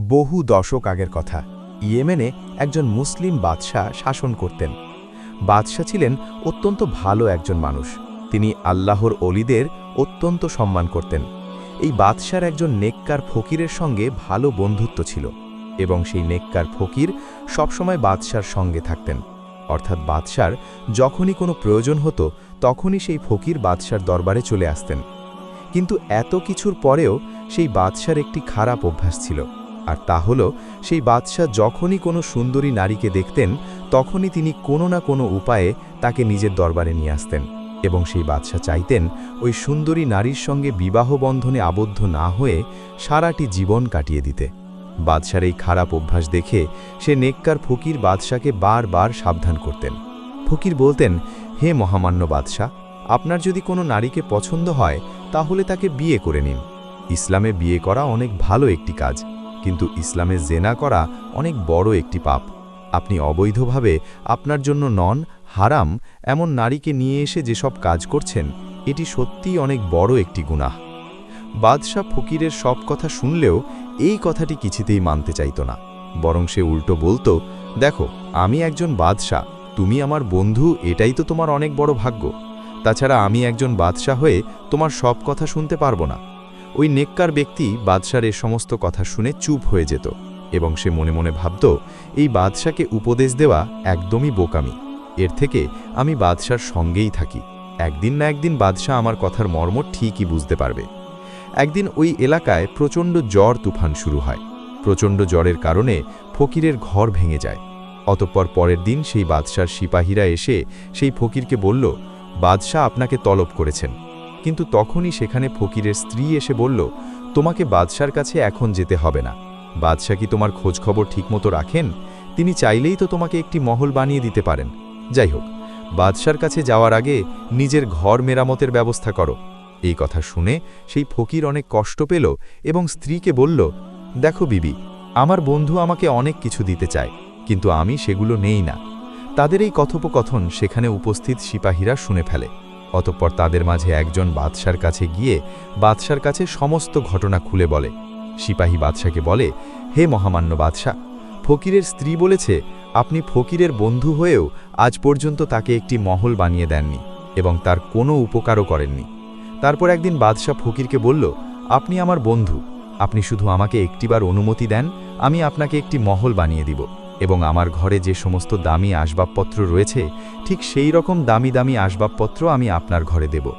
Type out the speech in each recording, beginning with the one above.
বহু দশক আগের কথা। ইয়েমেনে একজন মুসলিম বাদশাহ শাসন করতেন। বাদশাহ ছিলেন অত্যন্ত ভালো একজন মানুষ। তিনি আল্লাহর অলিদের অত্যন্ত সম্মান করতেন। এই বাদশার একজন নেককার ফকিরের সঙ্গে ভালো বন্ধুত্ব ছিল এবং সেই নেককার ফকির সবসময় বাদশার সঙ্গে থাকতেন। অর্থাৎ বাদশার যখনই কোনো প্রয়োজন হতো, তখনই সেই ফকির বাদশার দরবারে চলে আসতেন। কিন্তু এত কিছুর পরেও সেই বাদশার একটি খারাপ অভ্যাস ছিল। আর তা হল, সেই বাদশাহ যখনই কোনো সুন্দরী নারীকে দেখতেন, তখনই তিনি কোনো না কোনো উপায়ে তাকে নিজের দরবারে নিয়ে আসতেন এবং সেই বাদশাহ চাইতেন ওই সুন্দরী নারীর সঙ্গে বিবাহ বন্ধনে আবদ্ধ না হয়ে সারাটি জীবন কাটিয়ে দিতে। বাদশার এই খারাপ অভ্যাস দেখে সে নেককার ফকির বাদশাকে বারবার সাবধান করতেন। ফকির বলতেন, হে মহামান্য বাদশাহ, আপনার যদি কোনো নারীকে পছন্দ হয়, তাহলে তাকে বিয়ে করে নিন। ইসলামে বিয়ে করা অনেক ভালো একটি কাজ। কিন্তু ইসলামে জেনা করা অনেক বড় একটি পাপ। আপনি অবৈধভাবে আপনার জন্য নন, হারাম, এমন নারীকে নিয়ে এসে যেসব কাজ করছেন, এটি সত্যিই অনেক বড় একটি গুনাহ। বাদশাহ ফকিরের সব কথা শুনলেও এই কথাটি কিছুতেই মানতে চাইত না। বরং সে উল্টো বলতো, দেখো, আমি একজন বাদশাহ, তুমি আমার বন্ধু, এটাই তো তোমার অনেক বড় ভাগ্য। তাছাড়া আমি একজন বাদশাহ হয়ে তোমার সব কথা শুনতে পারব না। ওই নেককার ব্যক্তি বাদশার এ সমস্ত কথা শুনে চুপ হয়ে যেত এবং সে মনে মনে ভাবত, এই বাদশাকে উপদেশ দেওয়া একদমই বোকামি। এর থেকে আমি বাদশার সঙ্গেই থাকি। একদিন না একদিন বাদশাহ আমার কথার মর্ম ঠিকই বুঝতে পারবে। একদিন ওই এলাকায় প্রচণ্ড জ্বর তুফান শুরু হয়। প্রচণ্ড জ্বরের কারণে ফকিরের ঘর ভেঙে যায়। অতঃপর পরের দিন সেই বাদশার সিপাহীরা এসে সেই ফকিরকে বলল বাদশাহ আপনাকে তলব করেছেন। কিন্তু তখনই সেখানে ফকিরের স্ত্রী এসে বলল, তোমাকে বাদশার কাছে এখন যেতে হবে না। বাদশাহ কি তোমার খোঁজখবর ঠিকমতো রাখেন? তিনি চাইলেই তো তোমাকে একটি মহল বানিয়ে দিতে পারেন। যাই হোক, বাদশার কাছে যাওয়ার আগে নিজের ঘর মেরামতের ব্যবস্থা করো। এই কথা শুনে সেই ফকির অনেক কষ্ট পেল এবং স্ত্রীকে বলল, দেখো বিবি, আমার বন্ধু আমাকে অনেক কিছু দিতে চায়, কিন্তু আমি সেগুলো নেই না। তাদের এই কথোপকথন সেখানে উপস্থিত সিপাহীরা শুনে ফেলে। অতঃপর তাদের মাঝে একজন বাদশার কাছে গিয়ে বাদশার কাছে সমস্ত ঘটনা খুলে বলে। সিপাহী বাদশাকে বলে, হে মহামান্য বাদশাহ ফকিরের স্ত্রী বলেছে, আপনি ফকিরের বন্ধু হয়েও আজ পর্যন্ত তাকে একটি মহল বানিয়ে দেননি এবং তার কোনো উপকারও করেননি। তারপর একদিন বাদশাহ ফকিরকে বলল, আপনি আমার বন্ধু, আপনি শুধু আমাকে একটিবার অনুমতি দেন, আমি আপনাকে একটি মহল বানিয়ে দিব। এবং আমার ঘরে যে সমস্ত দামি আসবাবপত্র রয়েছে, ঠিক সেই রকম দামি দামি আসবাবপত্র আমি আপনার ঘরে দেব।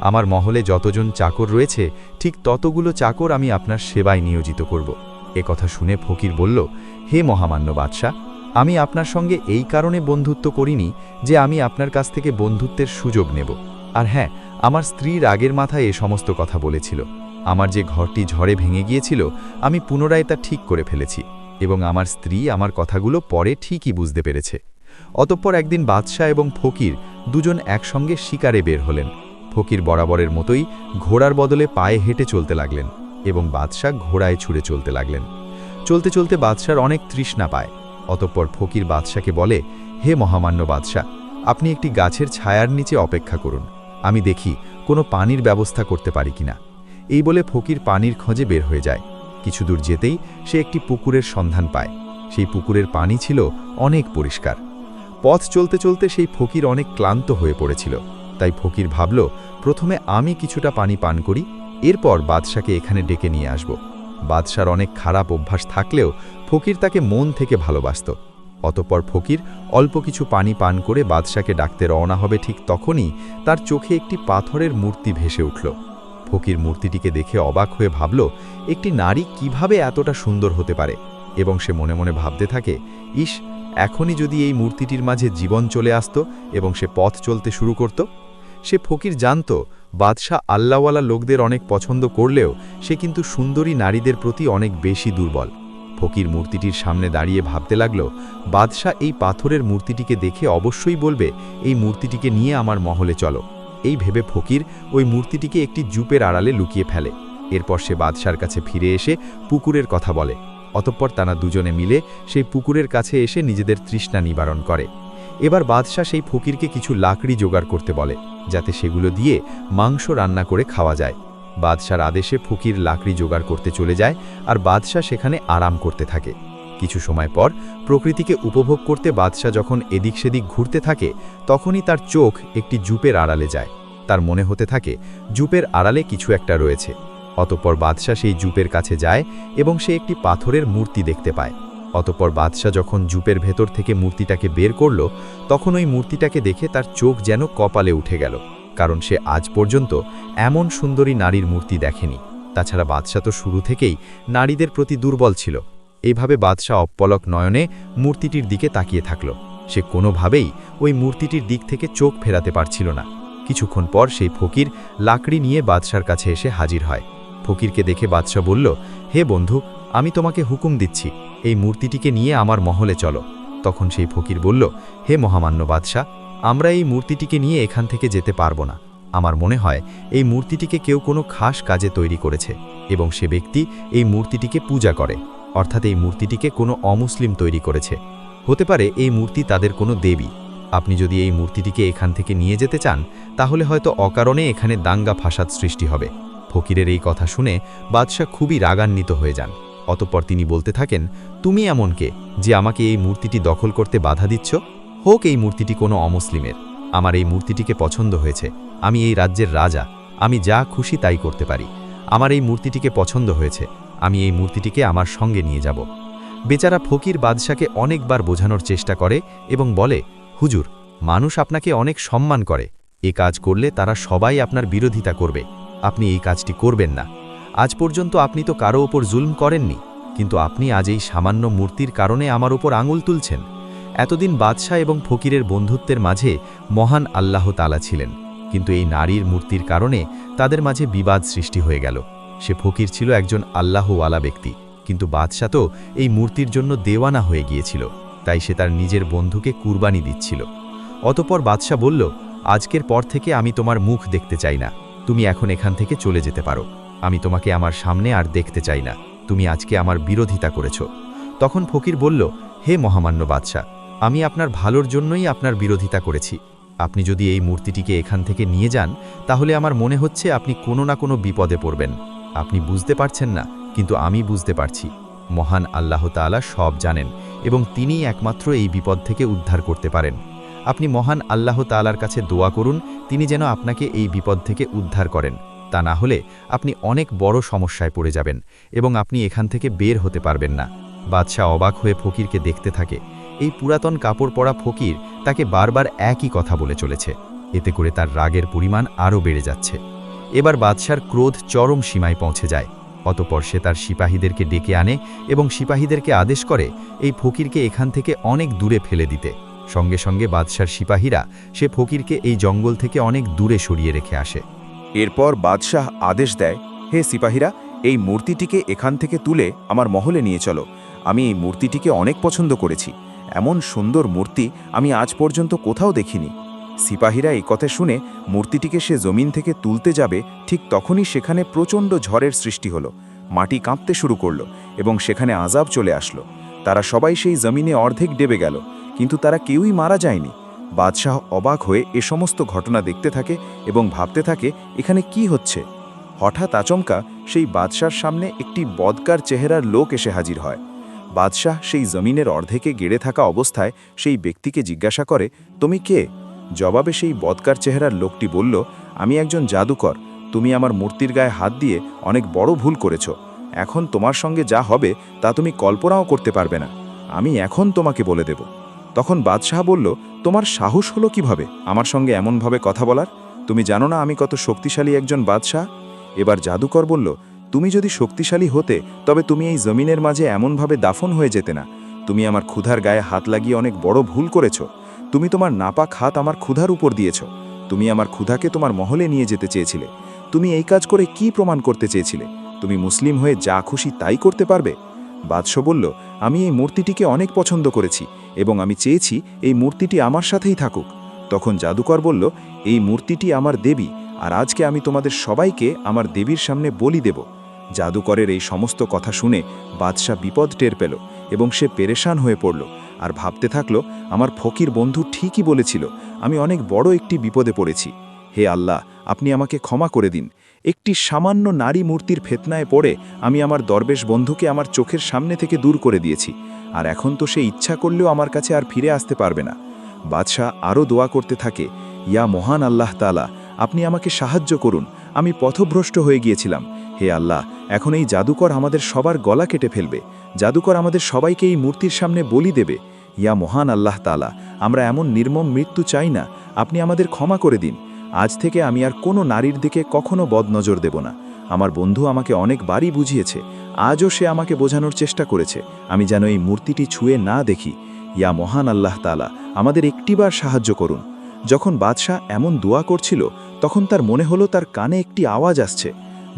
আমার মহলে যতজন চাকর রয়েছে, ঠিক ততগুলো চাকর আমি আপনার সেবায় নিয়োজিত করব। এ কথা শুনে ফকির বলল, হে মহামান্য বাদশাহ, আমি আপনার সঙ্গে এই কারণে বন্ধুত্ব করিনি যে আমি আপনার কাছ থেকে বন্ধুত্বের সুযোগ নেব। আর হ্যাঁ আমার স্ত্রীর আগের মাথায় এ সমস্ত কথা বলেছিল। আমার যে ঘরটি ঝড়ে ভেঙে গিয়েছিল, আমি পুনরায় তা ঠিক করে ফেলেছি। এবং আমার স্ত্রী আমার কথাগুলো পরে ঠিকই বুঝতে পেরেছে। অতঃপর একদিন বাদশাহ এবং ফকির দুজন একসঙ্গে শিকারে বের হলেন। ফকির বরাবরের মতোই ঘোড়ার বদলে পায়ে হেঁটে চলতে লাগলেন এবং বাদশাহ ঘোড়ায় ছুড়ে চলতে লাগলেন। চলতে চলতে বাদশার অনেক তৃষ্ণা পায়। অতঃপর ফকির বাদশাকে বলে, হে মহামান্য বাদশাহ, আপনি একটি গাছের ছায়ার নিচে অপেক্ষা করুন। আমি দেখি কোনো পানির ব্যবস্থা করতে পারি কিনা। এই বলে ফকির পানির খোঁজে বের হয়ে যায়। কিছু দূর যেতেই সে একটি পুকুরের সন্ধান পায়। সেই পুকুরের পানি ছিল অনেক পরিষ্কার। পথ চলতে চলতে সেই ফকির অনেক ক্লান্ত হয়ে পড়েছিল। তাই ফকির ভাবল, প্রথমে আমি কিছুটা পানি পান করি, এরপর বাদশাকে এখানে ডেকে নিয়ে আসব। বাদশার অনেক খারাপ অভ্যাস থাকলেও ফকির তাকে মন থেকে ভালোবাসত। অতপর ফকির অল্প কিছু পানি পান করে বাদশাকে ডাকতে রওনা হবে ঠিক তখনই তার চোখে একটি পাথরের মূর্তি ভেসে উঠল। ফকির মূর্তিটিকে দেখে অবাক হয়ে ভাবল, একটি নারী কীভাবে এতটা সুন্দর হতে পারে? এবং সে মনে মনে ভাবতে থাকে, ইস, এখনই যদি এই মূর্তিটির মাঝে জীবন চলে আসত এবং সে পথ চলতে শুরু করত? সে ফকির জানত, বাদশাহ আল্লাওয়ালা লোকদের অনেক পছন্দ করলেও সে কিন্তু সুন্দরী নারীদের প্রতি অনেক বেশি দুর্বল। ফকির মূর্তিটির সামনে দাঁড়িয়ে ভাবতে লাগল, বাদশাহ এই পাথরের মূর্তিটিকে দেখে অবশ্যই বলবে, এই মূর্তিটিকে নিয়ে আমার মহলে চলো। এই ভেবে ফকির ওই মূর্তিটিকে একটি জুপের আড়ালে লুকিয়ে ফেলে। এরপর সে বাদশার কাছে ফিরে এসে পুকুরের কথা বলে। অতঃপর তারা দুজনে মিলে সেই পুকুরের কাছে এসে নিজেদের তৃষ্ণা নিবারণ করে। এবার বাদশাহ সেই ফকিরকে কিছু লাকড়ি জোগাড় করতে বলে, যাতে সেগুলো দিয়ে মাংস রান্না করে খাওয়া যায়। বাদশার আদেশে ফকির লাকড়ি জোগাড় করতে চলে যায় আর বাদশাহ সেখানে আরাম করতে থাকে। কিছু সময় পর প্রকৃতিকে উপভোগ করতে বাদশাহ যখন এদিক সেদিক ঘুরতে থাকে, তখনই তার চোখ একটি জুপের আড়ালে যায়। তার মনে হতে থাকে, জুপের আড়ালে কিছু একটা রয়েছে। অতঃপর বাদশাহ সেই জুপের কাছে যায় এবং সে একটি পাথরের মূর্তি দেখতে পায়। অতঃপর বাদশাহ যখন জুপের ভেতর থেকে মূর্তিটাকে বের করল, তখন ওই মূর্তিটাকে দেখে তার চোখ যেন কপালে উঠে গেল, কারণ সে আজ পর্যন্ত এমন সুন্দরী নারীর মূর্তি দেখেনি। তাছাড়া বাদশাহ তো শুরু থেকেই নারীদের প্রতি দুর্বল ছিল। এইভাবে বাদশাহ অপলক নয়নে মূর্তিটির দিকে তাকিয়ে থাকল। সে কোনোভাবেই ওই মূর্তিটির দিক থেকে চোখ ফেরাতে পারছিল না। কিছুক্ষণ পর সেই ফকির লাকড়ি নিয়ে বাদশার কাছে এসে হাজির হয়। ফকিরকে দেখে বাদশাহ বলল, হে বন্ধু, আমি তোমাকে হুকুম দিচ্ছি, এই মূর্তিটিকে নিয়ে আমার মহলে চলো। তখন সেই ফকির বলল, হে মহামান্য বাদশাহ, আমরা এই মূর্তিটিকে নিয়ে এখান থেকে যেতে পারব না। আমার মনে হয় এই মূর্তিটিকে কেউ কোনো খাস কাজে তৈরি করেছে এবং সে ব্যক্তি এই মূর্তিটিকে পূজা করে। অর্থাৎ এই মূর্তিটিকে কোনো অমুসলিম তৈরি করেছে। হতে পারে এই মূর্তি তাদের কোনো দেবী। আপনি যদি এই মূর্তিটিকে এখান থেকে নিয়ে যেতে চান, তাহলে হয়তো অকারণে এখানে দাঙ্গা ফাসাদ সৃষ্টি হবে। ফকিরের এই কথা শুনে বাদশাহ খুবই রাগান্বিত হয়ে যান। অতঃপর তিনি বলতে থাকেন, তুমি এমন কে যে আমাকে এই মূর্তিটি দখল করতে বাধা দিচ্ছ? হোক এই মূর্তিটি কোনো অমুসলিমের। আমার এই মূর্তিটিকে পছন্দ হয়েছে। আমি এই রাজ্যের রাজা। আমি যা খুশি তাই করতে পারি। আমার এই মূর্তিটিকে পছন্দ হয়েছে। আমি এই মূর্তিটিকে আমার সঙ্গে নিয়ে যাব। বেচারা ফকির বাদশাকে অনেকবার বোঝানোর চেষ্টা করে এবং বলে, হুজুর, মানুষ আপনাকে অনেক সম্মান করে। এ কাজ করলে তারা সবাই আপনার বিরোধিতা করবে। আপনি এই কাজটি করবেন না। আজ পর্যন্ত আপনি তো কারও ওপর জুলম করেননি, কিন্তু আপনি আজ এই সামান্য মূর্তির কারণে আমার ওপর আঙুল তুলছেন। এতদিন বাদশাহ এবং ফকিরের বন্ধুত্বের মাঝে মহান আল্লাহ তালা ছিলেন, কিন্তু এই নারীর মূর্তির কারণে তাদের মাঝে বিবাদ সৃষ্টি হয়ে গেল। সে ফকির ছিল একজন আল্লাহওয়ালা ব্যক্তি, কিন্তু বাদশাহ তো এই মূর্তির জন্য দেওয়ানা হয়ে গিয়েছিল, তাই সে তার নিজের বন্ধুকে কুরবানি দিচ্ছিল। অতপর বাদশাহ বলল, আজকের পর থেকে আমি তোমার মুখ দেখতে চাই না, তুমি এখন এখান থেকে চলে যেতে পারো, আমি তোমাকে আমার সামনে আর দেখতে চাই না, তুমি আজকে আমার বিরোধিতা করেছ। তখন ফকির বলল, হে মহামান্য বাদশাহ, আমি আপনার ভালোর জন্যই আপনার বিরোধিতা করেছি। আপনি যদি এই মূর্তিটিকে এখান থেকে নিয়ে যান, তাহলে আমার মনে হচ্ছে আপনি কোনো না কোনো বিপদে পড়বেন। আপনি বুঝতে পারছেন না, কিন্তু আমি বুঝতে পারছি। মহান আল্লাহ তাআলা সব জানেন এবং তিনিই একমাত্র এই বিপদ থেকে উদ্ধার করতে পারেন। আপনি মহান আল্লাহ তাআলার কাছে দোয়া করুন, তিনি যেন আপনাকে এই বিপদ থেকে উদ্ধার করেন। তা না হলে আপনি অনেক বড় সমস্যায় পড়ে যাবেন এবং আপনি এখান থেকে বের হতে পারবেন না। বাদশাহ অবাক হয়ে ফকিরকে দেখতে থাকে। এই পুরাতন কাপড় পরা ফকির তাকে বারবার একই কথা বলে চলেছে। এতে করে তার রাগের পরিমাণ আরও বেড়ে যাচ্ছে। এবার বাদশার ক্রোধ চরম সীমায় পৌঁছে যায়। অতপর সে তার সিপাহীদেরকে ডেকে আনে এবং সিপাহীদেরকে আদেশ করে এই ফকিরকে এখান থেকে অনেক দূরে ফেলে দিতে। সঙ্গে সঙ্গে বাদশার সিপাহীরা সে ফকিরকে এই জঙ্গল থেকে অনেক দূরে সরিয়ে রেখে আসে। এরপর বাদশাহ আদেশ দেয়, হে সিপাহীরা, এই মূর্তিটিকে এখান থেকে তুলে আমার মহলে নিয়ে চলো। আমি এই মূর্তিটিকে অনেক পছন্দ করেছি। এমন সুন্দর মূর্তি আমি আজ পর্যন্ত কোথাও দেখিনি। সিপাহীরা এই কথা শুনে মূর্তিটিকে সে জমিন থেকে তুলতে যাবে, ঠিক তখনই সেখানে প্রচণ্ড ঝড়ের সৃষ্টি হলো। মাটি কাঁপতে শুরু করল এবং সেখানে আজাব চলে আসলো। তারা সবাই সেই জমিনে অর্ধেক ডেবে গেল, কিন্তু তারা কেউই মারা যায়নি। বাদশাহ অবাক হয়ে এ সমস্ত ঘটনা দেখতে থাকে এবং ভাবতে থাকে, এখানে কি হচ্ছে? হঠাৎ আচমকা সেই বাদশার সামনে একটি বদকার চেহারার লোক এসে হাজির হয়। বাদশাহ সেই জমিনের অর্ধেকে গেড়ে থাকা অবস্থায় সেই ব্যক্তিকে জিজ্ঞাসা করে, তুমি কে? জবাবে সেই বদকার চেহারার লোকটি বলল, আমি একজন জাদুকর, তুমি আমার মূর্তির গায়ে হাত দিয়ে অনেক বড় ভুল করেছ। এখন তোমার সঙ্গে যা হবে তা তুমি কল্পনাও করতে পারবে না। আমি এখন তোমাকে বলে দেব। তখন বাদশাহ বলল, তোমার সাহস হলো কীভাবে? আমার সঙ্গে এমনভাবে কথা বলার? তুমি জানো না আমি কত শক্তিশালী একজন বাদশাহ? এবার জাদুকর বলল, তুমি যদি শক্তিশালী হতে, তবে তুমি এই জমিনের মাঝে এমনভাবে দাফন হয়ে যেতে না। তুমি আমার ক্ষুধার গায়ে হাত লাগিয়ে অনেক বড় ভুল করেছ। তুমি তোমার নাপাক হাত আমার ক্ষুধার উপর দিয়েছ। তুমি আমার ক্ষুধাকে তোমার মহলে নিয়ে যেতে চেয়েছিলে। তুমি এই কাজ করে কি প্রমাণ করতে চেয়েছিলে? তুমি মুসলিম হয়ে যা খুশি তাই করতে পারবে? বাদশ বলল, আমি এই মূর্তিটিকে অনেক পছন্দ করেছি এবং আমি চেয়েছি এই মূর্তিটি আমার সাথেই থাকুক। তখন জাদুকর বলল, এই মূর্তিটি আমার দেবী, আর আজকে আমি তোমাদের সবাইকে আমার দেবীর সামনে বলি দেব। জাদুকরের এই সমস্ত কথা শুনে বাদশাহ বিপদ টের পেল এবং সে পেরেশান হয়ে পড়ল। আর ভাবতে থাকল, আমার ফকির বন্ধু ঠিকই বলেছিল, আমি অনেক বড় একটি বিপদে পড়েছি। হে আল্লাহ, আপনি আমাকে ক্ষমা করে দিন। একটি সামান্য নারী মূর্তির ফেতনায় পড়ে আমি আমার দরবেশ বন্ধুকে আমার চোখের সামনে থেকে দূর করে দিয়েছি। আর এখন তো সে ইচ্ছা করলেও আমার কাছে আর ফিরে আসতে পারবে না। বাদশাহ আরও দোয়া করতে থাকে, ইয়া মহান আল্লাহ তালা আপনি আমাকে সাহায্য করুন। আমি পথভ্রষ্ট হয়ে গিয়েছিলাম। হে আল্লাহ, এখন এই জাদুকর আমাদের সবার গলা কেটে ফেলবে। জাদুকর আমাদের সবাইকে এই মূর্তির সামনে বলি দেবে। ইয়া মহান আল্লাহ তালা আমরা এমন নির্মম মৃত্যু চাই না, আপনি আমাদের ক্ষমা করে দিন। আজ থেকে আমি আর কোনো নারীর দিকে কখনো বদনজর দেব না। আমার বন্ধু আমাকে অনেক বারই বুঝিয়েছে, আজও সে আমাকে বোঝানোর চেষ্টা করেছে, আমি যেন এই মূর্তিটি ছুঁয়ে না দেখি। ইয়া মহান আল্লাহ তালা আমাদের একটিবার সাহায্য করুন। যখন বাদশাহ এমন দোয়া করছিল, তখন তার মনে হলো তার কানে একটি আওয়াজ আসছে।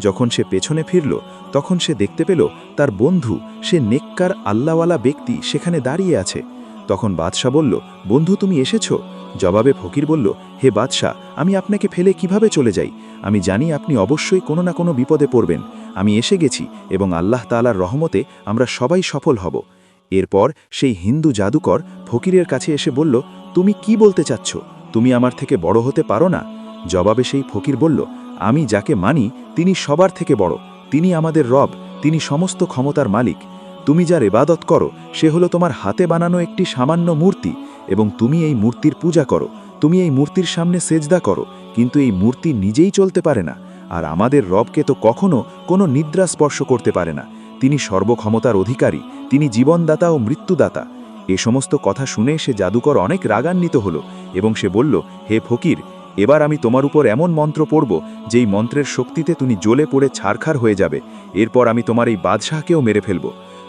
যখন সে পেছনে ফিরল, তখন সে দেখতে পেল তার বন্ধু, সে নেককার আল্লাহওয়ালা ব্যক্তি সেখানে দাঁড়িয়ে আছে। তখন বাদশাহ বলল, বন্ধু, তুমি এসেছ? জবাবে ফকির বলল, হে বাদশাহ, আমি আপনাকে ফেলে কীভাবে চলে যাই? আমি জানি আপনি অবশ্যই কোনো না কোনো বিপদে পড়বেন। আমি এসে গেছি এবং আল্লাহ তালার রহমতে আমরা সবাই সফল হব। এরপর সেই হিন্দু জাদুকর ফকিরের কাছে এসে বলল, তুমি কি বলতে চাচ্ছ? তুমি আমার থেকে বড় হতে পারো না? জবাবে সেই ফকির বলল, আমি যাকে মানি, তিনি সবার থেকে বড়। তিনি আমাদের রব, তিনি সমস্ত ক্ষমতার মালিক। তুমি যার এবাদত করো, সে হলো তোমার হাতে বানানো একটি সামান্য মূর্তি, এবং তুমি এই মূর্তির পূজা করো, তুমি এই মূর্তির সামনে সেজদা করো, কিন্তু এই মূর্তি নিজেই চলতে পারে না, আর আমাদের রবকে তো কখনো কোনো নিদ্রা স্পর্শ করতে পারে না, তিনি সর্বক্ষমতার অধিকারী, তিনি জীবনদাতা ও মৃত্যুদাতা। এ সমস্ত কথা শুনে সে জাদুকর অনেক রাগান্বিত হল, এবং সে বলল, হে ফকির, এবার আমি তোমার উপর এমন মন্ত্র পড়ব, যেই মন্ত্রের শক্তিতে তুমি জ্বলে পড়ে ছারখার হয়ে যাবে, এরপর আমি তোমার এই বাদশাহকেও মেরে ফেলব।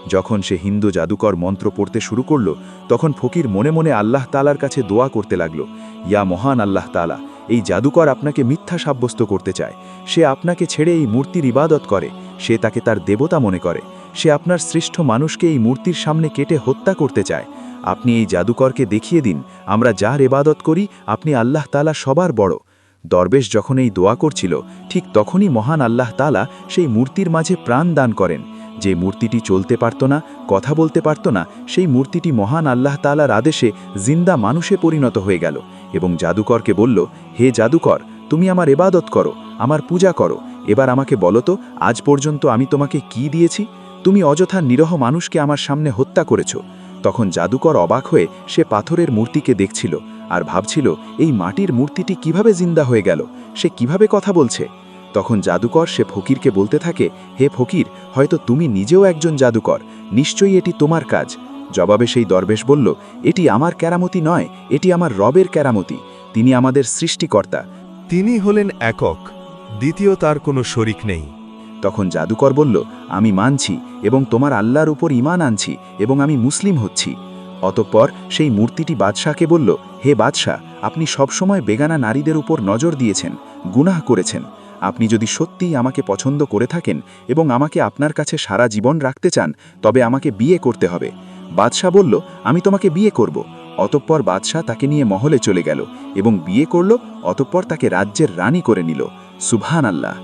যখন সে হিন্দু জাদুকর মন্ত্র পড়তে শুরু করল, তখন ফকির মনে মনে আল্লাহ তালার কাছে দোয়া করতে লাগল, ইয়া মহান আল্লাহ তালা এই জাদুকর আপনাকে মিথ্যা সাব্যস্ত করতে চায়। সে আপনাকে ছেড়ে এই মূর্তির ইবাদত করে, সে তাকে তার দেবতা মনে করে। সে আপনার শ্রেষ্ঠ মানুষকে এই মূর্তির সামনে কেটে হত্যা করতে চায়। আপনি এই জাদুকরকে দেখিয়ে দিন, আমরা যার এবাদত করি, আপনি আল্লাহ তালা সবার বড়। দরবেশ যখন এই দোয়া করছিল, ঠিক তখনই মহান আল্লাহ তালা সেই মূর্তির মাঝে প্রাণ দান করেন। যে মূর্তিটি চলতে পারত না, কথা বলতে পারত না, সেই মূর্তিটি মহান আল্লাহ তালার আদেশে জিন্দা মানুষে পরিণত হয়ে গেল এবং জাদুকরকে বলল, হে জাদুকর, তুমি আমার এবাদত করো, আমার পূজা করো। এবার আমাকে বলো তো, আজ পর্যন্ত আমি তোমাকে কি দিয়েছি? তুমি অযথা নিরহ মানুষকে আমার সামনে হত্যা করেছ। তখন জাদুকর অবাক হয়ে সে পাথরের মূর্তিকে দেখছিল আর ভাবছিল, এই মাটির মূর্তিটি কীভাবে জিন্দা হয়ে গেল? সে কীভাবে কথা বলছে? তখন জাদুকর সে ফকিরকে বলতে থাকে হে ফকির হয়তো তুমি নিজেও একজন জাদুকর নিশ্চয়ই এটি তোমার কাজ। জবাবে সেই দরবেশ বলল এটি আমার কেরামতি নয় এটি আমার রবের কেরামতি তিনি আমাদের সৃষ্টিকর্তা। তিনি হলেন একক দ্বিতীয় তার কোনো শরিক নেই। তখন জাদুকর বলল আমি মানছি এবং তোমার আল্লাহর উপর ইমান আনছি এবং আমি মুসলিম হচ্ছি। অতঃপর সেই মূর্তিটি বাদশাহকে বলল হে বাদশাহ আপনি সবসময় বেগানা নারীদের উপর নজর দিয়েছেন গুনাহ করেছেন। আপনি যদি সত্যিই আমাকে পছন্দ করে থাকেন এবং আমাকে আপনার কাছে সারা জীবন রাখতে চান, তবে আমাকে বিয়ে করতে হবে। বাদশাহ বলল, আমি তোমাকে বিয়ে করব। অতঃপর বাদশাহ তাকে নিয়ে মহলে চলে গেল এবং বিয়ে করল, অতঃপর তাকে রাজ্যের রানী করে নিল। সুভান আল্লাহ